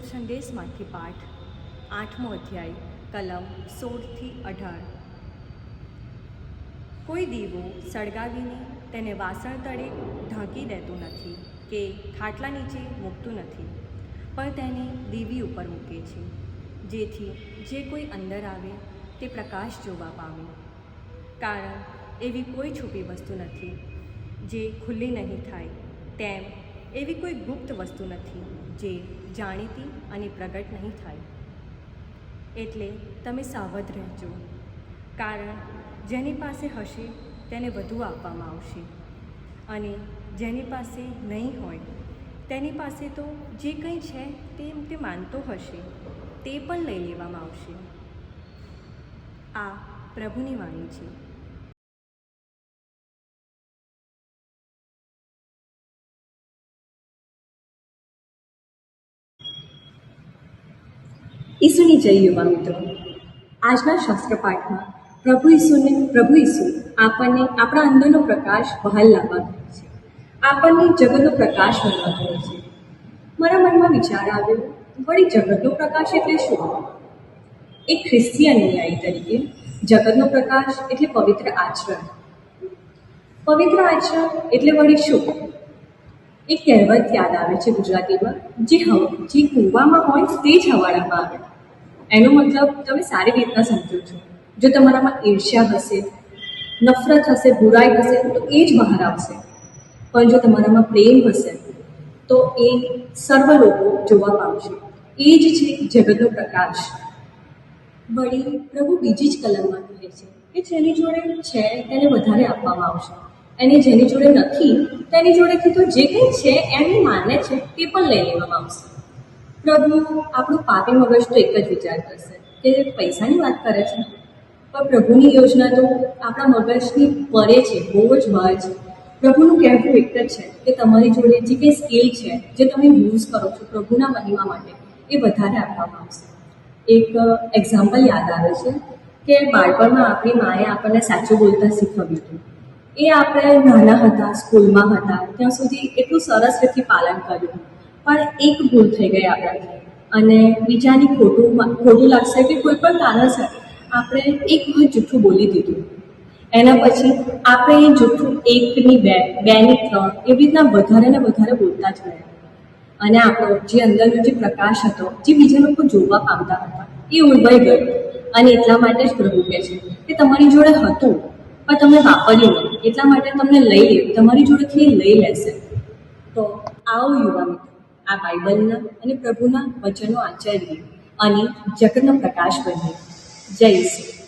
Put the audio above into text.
સંદેશમાંથી પાઠ. આઠમો અધ્યાય, કલમ સોળથી અઢાર. કોઈ દીવો સળગાવીને તેને વાસણ તળે ઢાંકી દેતું નથી કે ખાટલા નીચે મૂકતું નથી, પણ તેને દીવી ઉપર મૂકે છે, જેથી જે કોઈ અંદર આવે તે પ્રકાશ જોવા પામે. કારણ, એવી કોઈ છુપી વસ્તુ નથી જે ખુલ્લી નહીં થાય, તેમ એવી કોઈ ગુપ્ત વસ્તુ નથી જે જાણીતી અને પ્રગટ નહીં થાય. એટલે તમે સાવધ રહેજો, કારણ જેની પાસે હશે તેને વધુ આપવામાં આવશે. અને જેની પાસે નહીં હોય, તેની પાસે તો જે કંઈ છે તે તે માનતો હશે, તે પણ લઈ લેવામાં આવશે. આ પ્રભુની વાણી છે. ઈસુની જય યુવા મિત્રો. આજના શાસ્ત્ર પાઠમાં પ્રભુ ઈસુને, પ્રભુ ઈસુ, આપણને આપણા અંદરનો પ્રકાશ બહાર લાવવા કહે છે. આપણને જગતનો પ્રકાશ બનવા કહે છે. મારા મનમાં વિચાર આવ્યો, વળી જગતનો પ્રકાશ એટલે શું? એક ખ્રિસ્તી અનુયાયી તરીકે જગતનો પ્રકાશ એટલે પવિત્ર આચરણ. પવિત્ર આચરણ એટલે વળી શું? એક કહેવત યાદ આવે છે ગુજરાતીમાં, જે હવ, જે કૂવામાં હોય તે જ હવાડામાં આવે. એનો મતલબ તમે સારી રીતના સમજો છો. જો તમારામાં ઈર્ષ્યા હશે, નફરત હશે, બુરાઈ હશે, તો એ જ બહાર આવશે. પણ જો તમારામાં પ્રેમ હશે, તો એ સર્વ લોકો જોવા પામશે. એ જ છે જગતનો પ્રકાશ. વળી પ્રભુ બીજી જ કલમમાં કહે છે કે જેની જોડે છે તેને વધારે આપવામાં આવશે. અને જેની જોડે નથી, તેની જોડેથી તો જે કંઈ છે એમ માને છે તે પણ લઈ લેવામાં આવશે. પ્રભુ આપણું પાપી મગજ તો એક જ વિચાર કરશે કે પૈસાની વાત કરે છે. પણ પ્રભુની યોજના તો આપણા મગજની પરે છે, બહુ જ બહાર છે. પ્રભુનું કહેવું એક જ છે કે તમારી જોડે જે કંઈ સ્કિલ છે, જે તમે યુઝ કરો છો પ્રભુના મહિમા માટે, એ વધારે આપવામાં આવશે. એક એક્ઝામ્પલ યાદ આવે છે કે બાળપણમાં આપણી માએ આપણને સાચું બોલતા શીખવ્યું હતું. એ આપણે નાના હતા, સ્કૂલમાં હતા, ત્યાં સુધી એટલું સરસ રીતે પાલન કર્યું પણ એક ભૂલ થઈ ગઈ આપણાથી અને બીજાની ખોટું ખોટું લાગશે કે કોઈ પણ કારણસર આપણે એક વખત જૂઠું બોલી દીધું. એના પછી આપણે એ જૂઠું એકની બે, બેની ત્રણ એવી રીતના વધારે ને વધારે બોલતા જ ગયા અને આપણો જે અંદરનો જે પ્રકાશ હતો, જે બીજા લોકો જોવા પામતા હતા, એ ઉલવાઈ ગયો. અને એટલા માટે જ પ્રભુ કહે છે કે તમારી જોડે હતું, પણ તમે વાપર્યું નહીં. એટલા માટે તમને લઈ લે, તમારી જોડેથી લઈ લેશે. તો આવો યુવા મિત્રો. આ બાઇબલના અને પ્રભુના વચનો આચરીએ અને જગતનો પ્રકાશ બનીએ જય ઈસુ